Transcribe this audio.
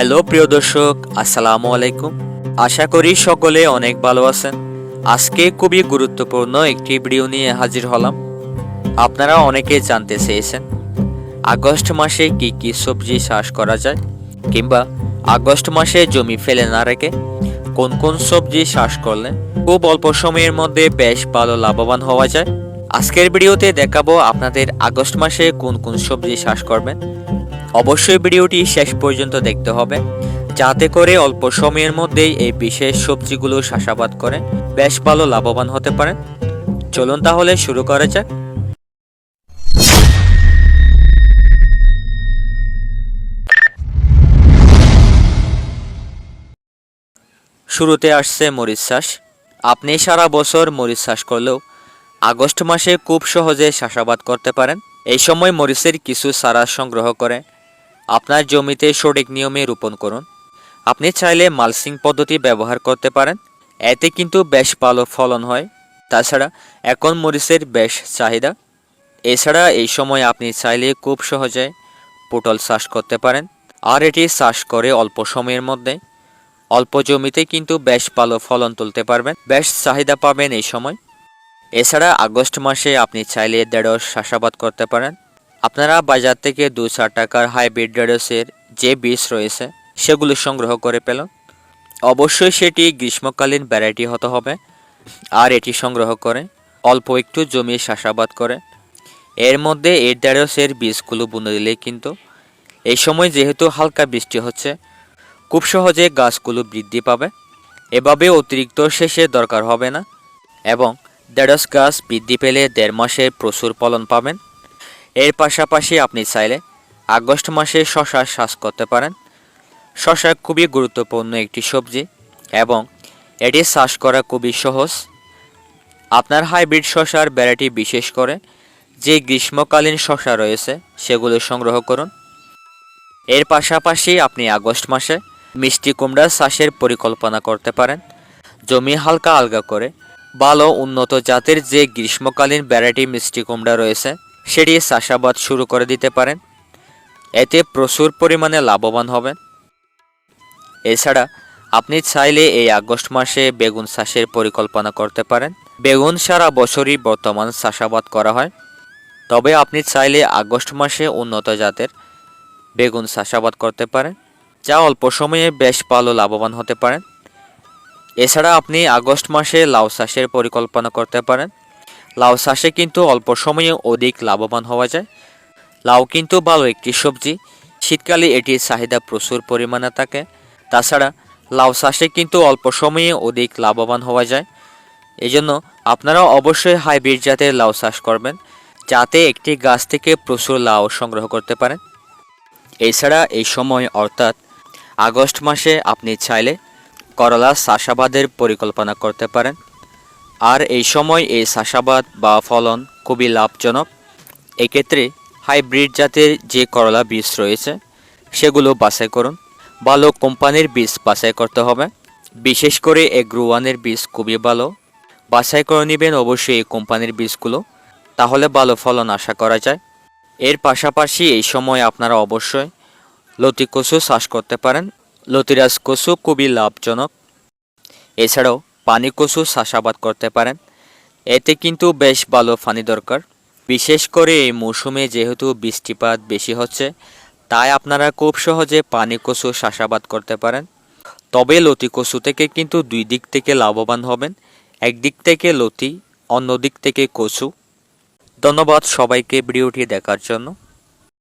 Hello, প্রিয় দর্শক, আসসালামু আলাইকুম। আশা করি সকলে অনেক ভালো আছেন। আজকে খুবই গুরুত্বপূর্ণ একটি ভিডিও নিয়ে হাজির হলাম। আপনারা অনেকে জানতে চেয়েছেন, আগস্ট মাসে কি কি সবজি চাষ করা যায়, কিংবা আগস্ট মাসে জমি ফেলে না রেখে কোন কোন সবজি চাষ করলে খুব অল্প সময়ের মধ্যে বেশ ভালো লাভবান হওয়া যায়? আজকের ভিডিওতে দেখাবো আপনাদের আগস্ট মাসে কোন কোন সবজি চাষ করবেন অবশ্যই ভিডিওটি শেষ পর্যন্ত দেখতে হবে, যাতে করে অল্প সময়ের মধ্যেই এই বিশেষ সবজিগুলো চাষাবাদ করে বেশ ভালো লাভবান হতে পারেন। চলুন তাহলে শুরু করা যাক। শুরুতে আসছে মরিচ চাষ। আপনি সারা বছর মরিচ চাষ করলেও আগস্ট মাসে খুব সহজে চাষাবাদ করতে পারেন। এই সময় মরিচের কিছু চারা সংগ্রহ করে আপনার জমিতে সঠিক নিয়মে রোপণ করুন। আপনি চাইলে মালসিং পদ্ধতি ব্যবহার করতে পারেন। এতে কিন্তু বেশ ভালো ফলন হয়। তাছাড়া এখন মরিচের বেশ চাহিদা। এছাড়া এই সময় আপনি চাইলে খুব সহজে পটল চাষ করতে পারেন। আর এটি চাষ করে অল্প সময়ের মধ্যে অল্প জমিতে কিন্তু বেশ ভালো ফলন তুলতে পারবেন। বেশ চাহিদা পাবেন এই সময়। এছাড়া আগস্ট মাসে আপনি চাইলে দেড়শ চাষাবাদ করতে পারেন। আপনারা বাজার থেকে দু চার টাকার হাইব্রিড ঢেঁড়সের যে বীজ রয়েছে, সেগুলো সংগ্রহ করে পেলেন। অবশ্যই সেটি গ্রীষ্মকালীন ভ্যারাইটি হতে হবে, আর এটি সংগ্রহ করে অল্প একটু জমি চাষাবাদ করে। এর মধ্যে ঢেঁড়সের বীজগুলো বুনে দিলে কিন্তু এই সময় যেহেতু হালকা বৃষ্টি হচ্ছে, খুব সহজে গাছগুলো বৃদ্ধি পাবে। এভাবে অতিরিক্ত শেষে দরকার হবে না, এবং ঢেঁড়স গাছ বৃদ্ধি পেলে দেড় মাসে প্রচুর ফলন পাবেন। এর পাশাপাশি আপনি চাইলে আগস্ট মাসে শশা চাষ করতে পারেন। শশা খুবই গুরুত্বপূর্ণ একটি সবজি এবং এটি চাষ করা খুবই সহজ। আপনার হাইব্রিড শশার ভ্যারাইটি বিশেষ করে যে গ্রীষ্মকালীন শশা রয়েছে, সেগুলো সংগ্রহ করুন। এর পাশাপাশি আপনি আগস্ট মাসে মিষ্টি কুমড়া চাষের পরিকল্পনা করতে পারেন। জমি হালকা আলগা করে ভালো উন্নত জাতের যে গ্রীষ্মকালীন ভ্যারাইটি মিষ্টি কুমড়া রয়েছে সেটি চাষাবাদ শুরু করে দিতে পারেন। এতে প্রচুর পরিমাণে লাভবান হবেন। এছাড়া আপনি চাইলে এই আগস্ট মাসে বেগুন চাষের পরিকল্পনা করতে পারেন। বেগুন সারা বছরই বর্তমান চাষাবাদ করা হয়। তবে আপনি চাইলে আগস্ট মাসে উন্নত জাতের বেগুন চাষাবাদ করতে পারেন, যা অল্প সময়ে বেশ ভালো লাভবান হতে পারেন। এছাড়া আপনি আগস্ট মাসে লাউ চাষের পরিকল্পনা করতে পারেন। লাউ চাষে কিন্তু অল্প সময়ে অধিক লাভবান হওয়া যায়। লাউ কিন্তু ভালো একটি সবজি। শীতকালে এটির চাহিদা প্রচুর পরিমাণে থাকে। তাছাড়া লাউ চাষে কিন্তু অল্প সময়ে অধিক লাভবান হওয়া যায়। এজন্য আপনারা অবশ্যই হাইব্রিড জাতের লাউ চাষ করবেন, যাতে একটি গাছ থেকে প্রচুর লাউ সংগ্রহ করতে পারেন। এছাড়া এই সময় অর্থাৎ আগস্ট মাসে আপনি চাইলে করলা চাষাবাদের পরিকল্পনা করতে পারেন। আর এই সময় এই চাষাবাদ বা ফলন খুবই লাভজনক। এক্ষেত্রে হাইব্রিড জাতের যে করলা বীজ রয়েছে, সেগুলো বাছাই করুন। ভালো কোম্পানির বীজ বাছাই করতে হবে। বিশেষ করে এগ্রোয়ানের বীজ খুবই ভালো। বাছাই করে নেবেন অবশ্যই এই কোম্পানির বীজগুলো। তাহলে ভালো ফলন আশা করা যায়। এর পাশাপাশি এই সময় আপনারা অবশ্যই লতি কচু চাষ করতে পারেন। লতিরাজ কচু খুবই লাভজনক। এছাড়াও পানি কচু চাষাবাদ করতে পারেন। এতে কিন্তু বেশ ভালো পানি দরকার। বিশেষ করে এই মৌসুমে যেহেতু বৃষ্টিপাত বেশি হচ্ছে, তাই আপনারা খুব সহজে পানি কচু চাষাবাদ করতে পারেন। তবে লতি কচু থেকে কিন্তু দুই দিক থেকে লাভবান হবেন একদিক থেকে লতি, অন্য দিক থেকে কচু। ধন্যবাদ সবাইকে ভিডিওটি দেখার জন্য।